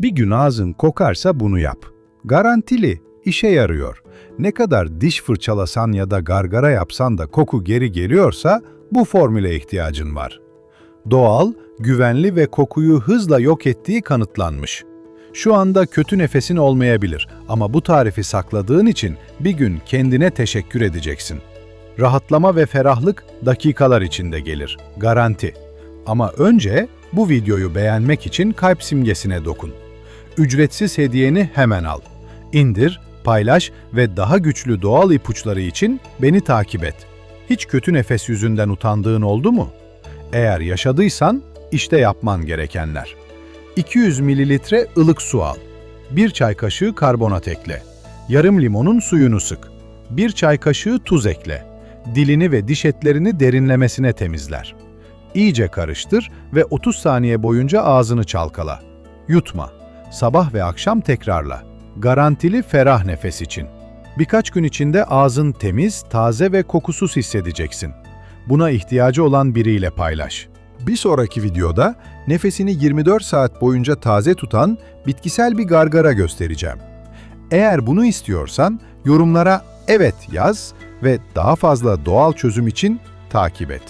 Bir gün ağzın kokarsa bunu yap. Garantili, işe yarıyor. Ne kadar diş fırçalasan ya da gargara yapsan da koku geri geliyorsa bu formüle ihtiyacın var. Doğal, güvenli ve kokuyu hızla yok ettiği kanıtlanmış. Şu anda kötü nefesin olmayabilir ama bu tarifi sakladığın için bir gün kendine teşekkür edeceksin. Rahatlama ve ferahlık dakikalar içinde gelir. Garanti. Ama önce bu videoyu beğenmek için kalp simgesine dokun. Ücretsiz hediyeni hemen al. İndir, paylaş ve daha güçlü doğal ipuçları için beni takip et. Hiç kötü nefes yüzünden utandığın oldu mu? Eğer yaşadıysan işte yapman gerekenler. 200 mililitre ılık su al. 1 çay kaşığı karbonat ekle. Yarım limonun suyunu sık. 1 çay kaşığı tuz ekle. Dilini ve diş etlerini derinlemesine temizler. İyice karıştır ve 30 saniye boyunca ağzını çalkala. Yutma. Sabah ve akşam tekrarla. Garantili ferah nefes için. Birkaç gün içinde ağzın temiz, taze ve kokusuz hissedeceksin. Buna ihtiyacı olan biriyle paylaş. Bir sonraki videoda nefesini 24 saat boyunca taze tutan bitkisel bir gargara göstereceğim. Eğer bunu istiyorsan yorumlara evet yaz ve daha fazla doğal çözüm için takip et.